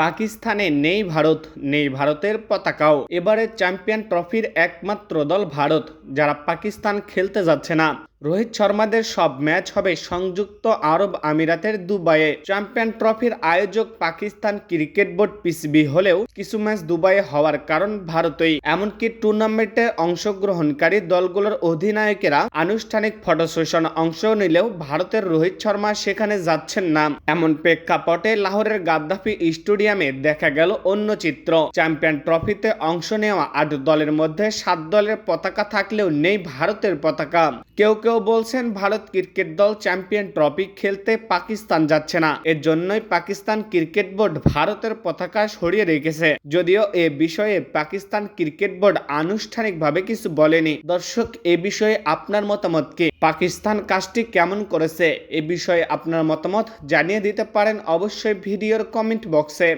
পাকিস্তানে নেই ভারত, নেই ভারতের পতাকাও। এবারে চ্যাম্পিয়ন ট্রফির একমাত্র দল ভারত, যারা পাকিস্তান খেলতে যাচ্ছে না। রোহিত শর্মাদের সব ম্যাচ হবে সংযুক্ত আরব আমিরাতের দুবাইয়ে। চ্যাম্পিয়ন ট্রফির আয়োজক পাকিস্তান ক্রিকেট বোর্ড পিসিবি হলেও কিছু ম্যাচ দুবাইয়ে হওয়ার কারণ ভারতই। এমনকি টুর্নামেন্টে অংশগ্রহণকারী দলগুলোর অধিনায়কেরা আনুষ্ঠানিক ফটো সেশন অংশ নিলেও ভারতের রোহিত শর্মা সেখানে যাচ্ছেন না। এমন প্রেক্ষাপটে লাহোরের গাদ্দাফি স্টেডিয়ামে দেখা গেল অন্য চিত্র। চ্যাম্পিয়ন ট্রফিতে অংশ নেওয়া আট দলের মধ্যে সাত দলের পতাকা থাকলেও নেই ভারতের পতাকা। কেউ কেউ বলছেন ভারত ক্রিকেট দল চ্যাম্পিয়ন ট্রফি খেলতে পাকিস্তান যাচ্ছে না। এর জন্যই পাকিস্তান ক্রিকেট বোর্ড ভারতের পতাকা সরিয়ে রেখেছে। যদিও এ বিষয়ে পাকিস্তান ক্রিকেট বোর্ড আনুষ্ঠানিকভাবে কিছু বলেনি। দর্শক, এ বিষয়ে আপনার মতামত কি? পাকিস্তান কাজটি কেমন করেছে? এ বিষয়ে আপনার মতামত জানিয়ে দিতে পারেন অবশ্যই ভিডিওর কমেন্ট বক্সে।